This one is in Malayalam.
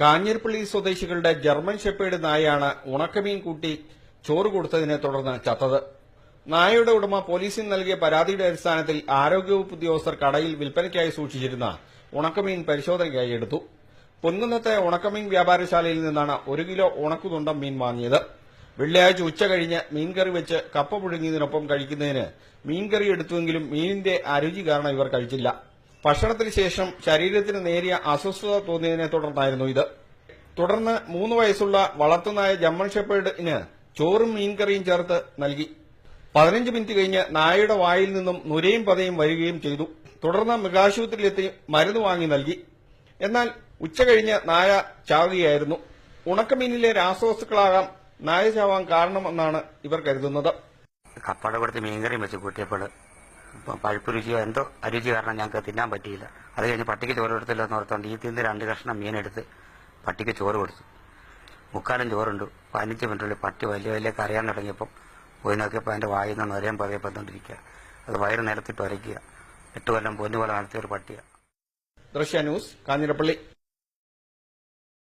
കാഞ്ഞിരപ്പള്ളി സ്വദേശികളുടെ ജർമ്മൻ ഷെപ്പേഡ് നായയാണ് ഉണക്കമീൻ കൂട്ടി ചോറ് കൊടുത്തതിനെ തുടർന്ന് ചത്തത്. നായയുടെ ഉടമ പോലീസിന് നൽകിയ പരാതിയുടെ അടിസ്ഥാനത്തിൽ ആരോഗ്യവകുപ്പ് ഉദ്യോഗസ്ഥർ കടയിൽ വിൽപ്പനയ്ക്കായി സൂക്ഷിച്ചിരുന്ന ഉണക്കമീൻ പരിശോധനയ്ക്കായി എടുത്തു. പൊൻകുന്നത്തെ ഉണക്കമീൻ വ്യാപാരശാലയിൽ നിന്നാണ് ഒരു കിലോ ഉണക്കുതുണ്ടം മീൻ വാങ്ങിയത്. വെള്ളിയാഴ്ച ഉച്ച കഴിഞ്ഞ് മീൻകറി വെച്ച് കപ്പ പുഴുങ്ങിയതിനൊപ്പം കഴിക്കുന്നതിന് മീൻകറി എടുത്തുവെങ്കിലും മീനിന്റെ അരുചി കാരണം ഇവർ കഴിച്ചില്ല. ഭക്ഷണത്തിന് ശേഷം ശരീരത്തിന് നേരിയ അസ്വസ്ഥത തോന്നിയതിനെ തുടർന്നായിരുന്നു ഇത്. തുടർന്ന് മൂന്ന് വയസ്സുള്ള വളർത്തുനായ ജമ്മൻ ഷെപ്പേർഡിന് ചോറും മീൻകറിയും ചേർത്ത് നൽകി. പതിനഞ്ച് മിനിറ്റ് കഴിഞ്ഞ് നായയുടെ വായിൽ നിന്നും നുരയും പതയും വരികയും ചെയ്തു. തുടർന്ന് മൃഗാശുപത്രിയിലെത്തി മരുന്ന് വാങ്ങി നൽകി. എന്നാൽ ഉച്ച കഴിഞ്ഞ് നായ ചാവുകയായിരുന്നു. ഉണക്കമീനിലെ രാസവസ്തുക്കളാകാം നായ ചാവാൻ കാരണമെന്നാണ് ഇവർ കരുതുന്നത്. കപ്പാട് കൊടുത്ത് മീൻകറിയും വെച്ച് കൂട്ടിയപ്പോൾ പഴുപ്പ് രുചിയോ എന്തോ അരുചി കാരണം ഞങ്ങൾക്ക് തിന്നാൻ പറ്റിയില്ല. അത് കഴിഞ്ഞ് പട്ടിക്ക് ചോറ് കൊടുത്തില്ല എന്ന് ഓർത്തോണ്ട് ഈ തിന്ന് രണ്ട് കഷ്ണം മീനെടുത്ത് പട്ടിക്ക് ചോറ് കൊടുത്തു. മുക്കാലും ചോറുണ്ട്. പതിനഞ്ച് മിനിറ്റുള്ളിൽ പട്ടി വലിയ വലിയ കരയാൻ തുടങ്ങിയപ്പം പോയി നോക്കിയപ്പോൾ അതിന്റെ വായിൽ നിന്ന് നൊരയും പതയെ പത്തോണ്ടിരിക്കുക അത് വയറ് നിലത്തിട്ട് വരയ്ക്കുക എട്ട് കൊല്ലം പൊന്നു പോലെ നടത്തിയ ഒരു പട്ടിയാണ് ദൃശ്യ ന്യൂസ് കാഞ്ഞിരപ്പള്ളി.